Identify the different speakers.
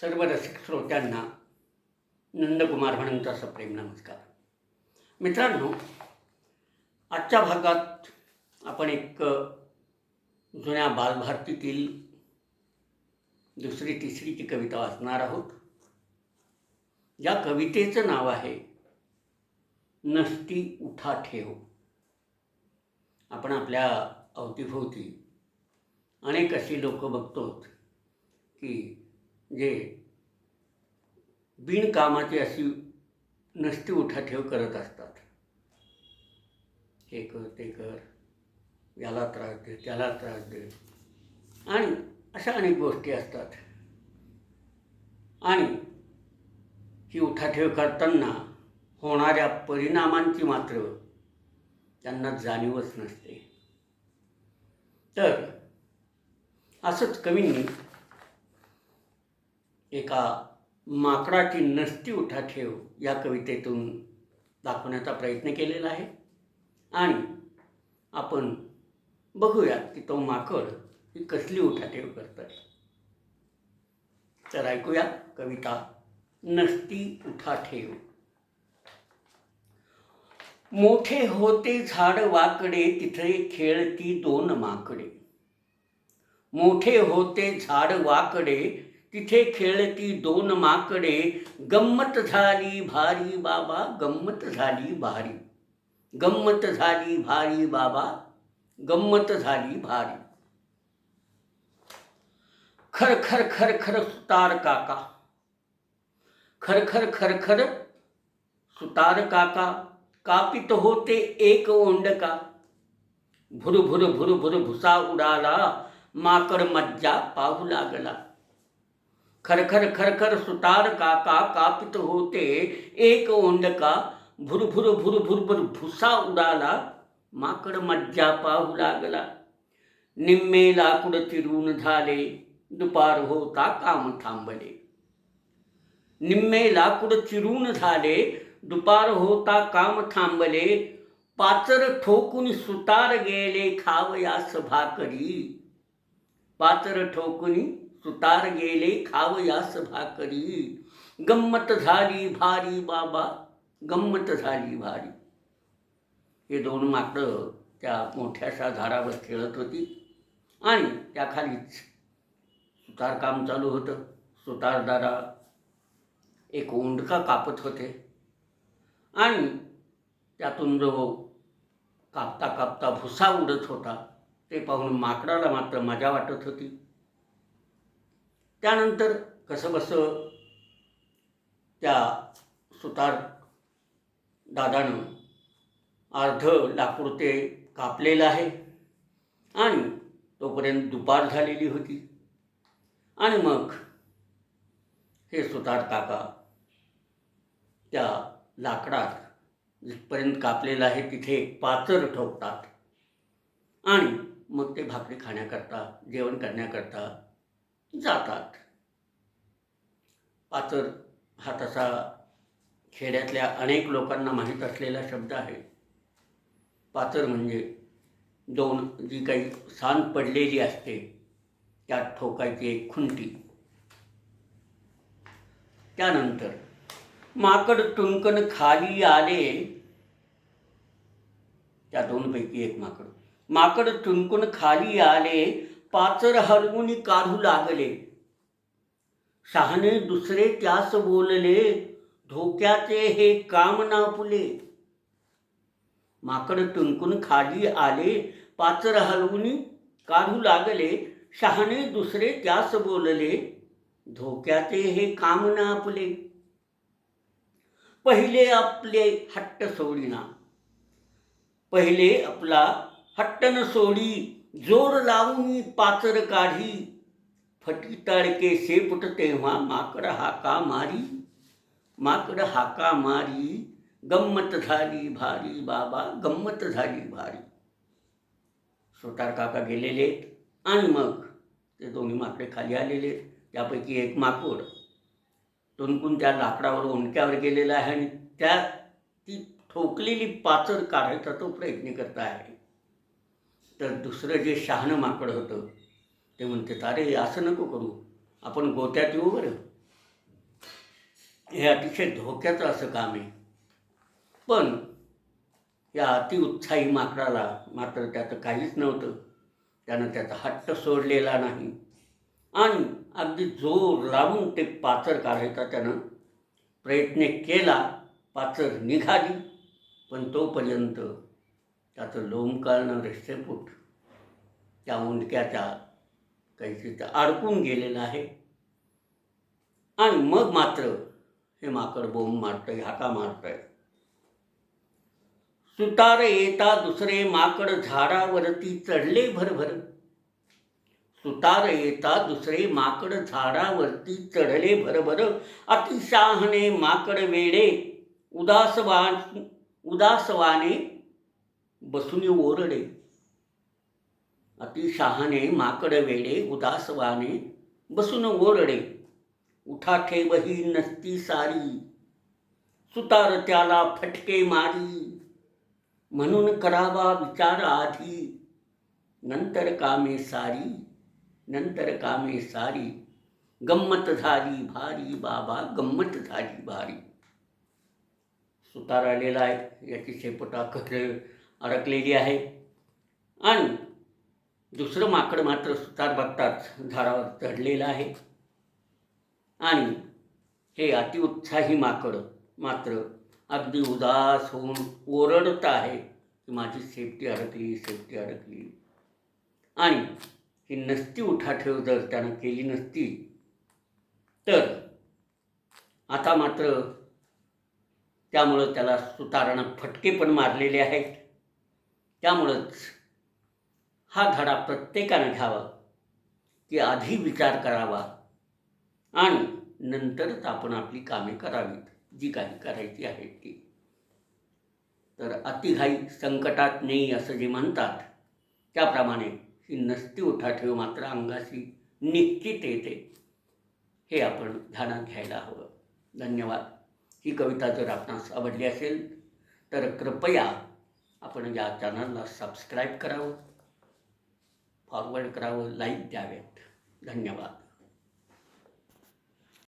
Speaker 1: सर्व रसिक श्रोत्यांना नंदकुमार म्हणूनचा सप्रेम नमस्कार. मित्रांनो आजच्या भागात आपण एक जुन्या बालभारतीतील दुसरी तिसरीची कविता वाचणार आहोत. या कवितेचं नाव आहे नसती उठा ठेव. आपण आपल्या अवतीभोवती अनेक अशी लोक बघतो की जे बिनकामाची अशी नसती उठाठेव करत असतात. हे कर ते कर याला त्रास दे त्याला त्रास दे. आणि अशा अनेक गोष्टी असतात. आणि ही उठाठेव करताना होणाऱ्या परिणामांची मात्र त्यांना जाणीवच नसते. तर असंच कवींनी एका माकडाची नसती उठाठेव या कवितेतून दाखवण्याचा प्रयत्न केलेला आहे. आणि आपण बघूया की तो माकड ही कसली उठाठेव करत आहे तर ऐकूया कविता नसती उठाठेव मोठे होते झाड वाकडे तिथे खेळती दोन माकडे. मोठे होते झाड वाकडे तिथे खेळती दोन माकडे, गंमत झाली भारी बाबा, गंमत झाली भारी. गंमत झाली भारी बाबा, गंमत झाली भारी. खर खर खर खर सुतार काका. खर खर खर खर सुतार काका. कापित होते एक ओंडका भुर भुर भुर भुर भुसा उडाला, माकड मज्जा पाहू लागला. खरखर खरखर सुतार काका कापित होते एक ओंडका भुर भुर भुर भुर भुर भुसा उडाला, माकड मज्जा पाहू लागला। निम्मे लाकूड चिरून झाले दुपार होता काम थांबले। निम्मे लाकूड चिरून झाले दुपार होता काम थांबले। पाचर ठोकून सुतार गेले, खावयास भाकरी। पाचर ठोकून सुतार गेले खावयास भाकरी. गंमत झाली भारी बाबा गंमत झाली भारी. हे दोन माकडं त्या मोठ्याशा झाडावर खेळत होती आणि त्याखालीच सुतारकाम चालू होतं. सुतारदारा एक ओंडका कापत होते आणि त्यातून जो कापता कापता भुसा उडत होता ते पाहून माकडाला मात्र मजा वाटत होती. त्यानंतर कसं बसं त्या सुतार दादानं अर्ध लाकूड ते कापलेलं आहे आणि तोपर्यंत दुपार झालेली होती. आणि मग हे सुतार काका त्या लाकडात जिथपर्यंत कापलेलं आहे तिथे पाचर ठोकतात आणि मग ते भाकरी खाण्याकरता जेवण करण्याकरता जातात. पाचर हा तसा खेड्यातल्या अनेक लोकांना माहीत असलेला शब्द आहे. पाचर म्हणजे दोन जी काही सांद पडलेली असते त्यात ठोकायची एक खुंटी. त्यानंतर माकड टुनकन खाली आले. त्या दोनपैकी एक माकड. माकड टुनकून खाली आले पाचर हरवून काढू लागले. शहाणे दुसरे त्यास बोलले धोक्याचे हे काम ना फुले माकड टुंकून खाली आले पाचर हलवून काढू लागले. शहाणे दुसरे त्यास बोलले धोक्याचे हे काम ना आपले पहिले आपले हट्ट सोडिना. पहिले आपला हट्ट न सोडी जोर लावून पाचर काढी. फटी तडके शेपट तेव्हा माकड हाका मारी. माकड हाका मारी. गंमत झाली भारी बाबा गंमत झाली भारी. सुतार काका गेलेले आणि मग ते दोन्ही माकडे खाली आलेले त्यापैकी एक माकूड टुनकून त्या लाकडावर ओंडक्यावर गेलेला आहे आणि त्या ती ठोकलेली पाचर काढायचा तो प्रयत्न करत आहे. तर दुसरं जे शहाणं माकड होतं ते म्हणते अरे असं नको करू. आपण गोत्यात येऊ बरं. हे अतिशय धोक्याचं असं काम आहे. पण या अतिउत्साही माकडाला मात्र त्याचं काहीच नव्हतं. त्यानं त्याचा हट्ट सोडलेला नाही. आणि अगदी जोर लावून ते पाचर काढायचा त्यानं प्रयत्न केला. पाचर निघाली पण तोपर्यंत त्याचं लोंबकळणं रेषेपूट त्या उंडक्याच्या काही अडकून गेलेलं आहे. आणि मग मात्र हे माकड बोंब मारतंय हाका मारतंय. सुतार येता दुसरे माकड झाडावरती चढले भरभर. सुतार येता दुसरे माकड झाडावरती चढले भरभर. अतिशहाणे माकड वेडे उदासवान उदासवाने बसून ओरडे. अतिशहाणे माकड वेडे उदासवाने बसून ओरडे. उठा ठेवही नसती सारी. सुतार त्याला फटके मारी. म्हणून करावा विचार आधी. नंतर कामे सारी नंतर कामे सारी. गंमत झाली भारी बाबा गंमत झाली भारी. सुतार आलेला आहे याची शेपटा कठे अडकलेली आहे. आणि दुसरं माकड मात्र सुतार बघताच झाडावर चढलेलं आहे. आणि हे अतिउत्साही माकड मात्र अगदी उदास होऊन ओरडत आहे की माझी सेफ्टी अडकली सेफ्टी अडकली. आणि ही नसती उठाठेव जर त्यानं केली नसती तर आता मात्र त्यामुळं त्याला सुतारानं फटके पण मारलेले आहेत. त्यामुळंच हा धडा प्रत्येकानं घ्यावा की आधी विचार करावा आणि नंतरच आपण आपली कामे करावीत जी काही करायची आहेत ती. तर अतिघाई संकटात नाही असं जे म्हणतात त्याप्रमाणे ही नसती उठाठेव मात्र अंगाशी निश्चित येते. हे आपण ध्यानात घ्यायला हवं. धन्यवाद. ही कविता जर आपणास आवडली असेल तर कृपया आपण या चॅनलला सबस्क्राईब करावं फॉरवर्ड करावं लाईक द्यावेत. धन्यवाद.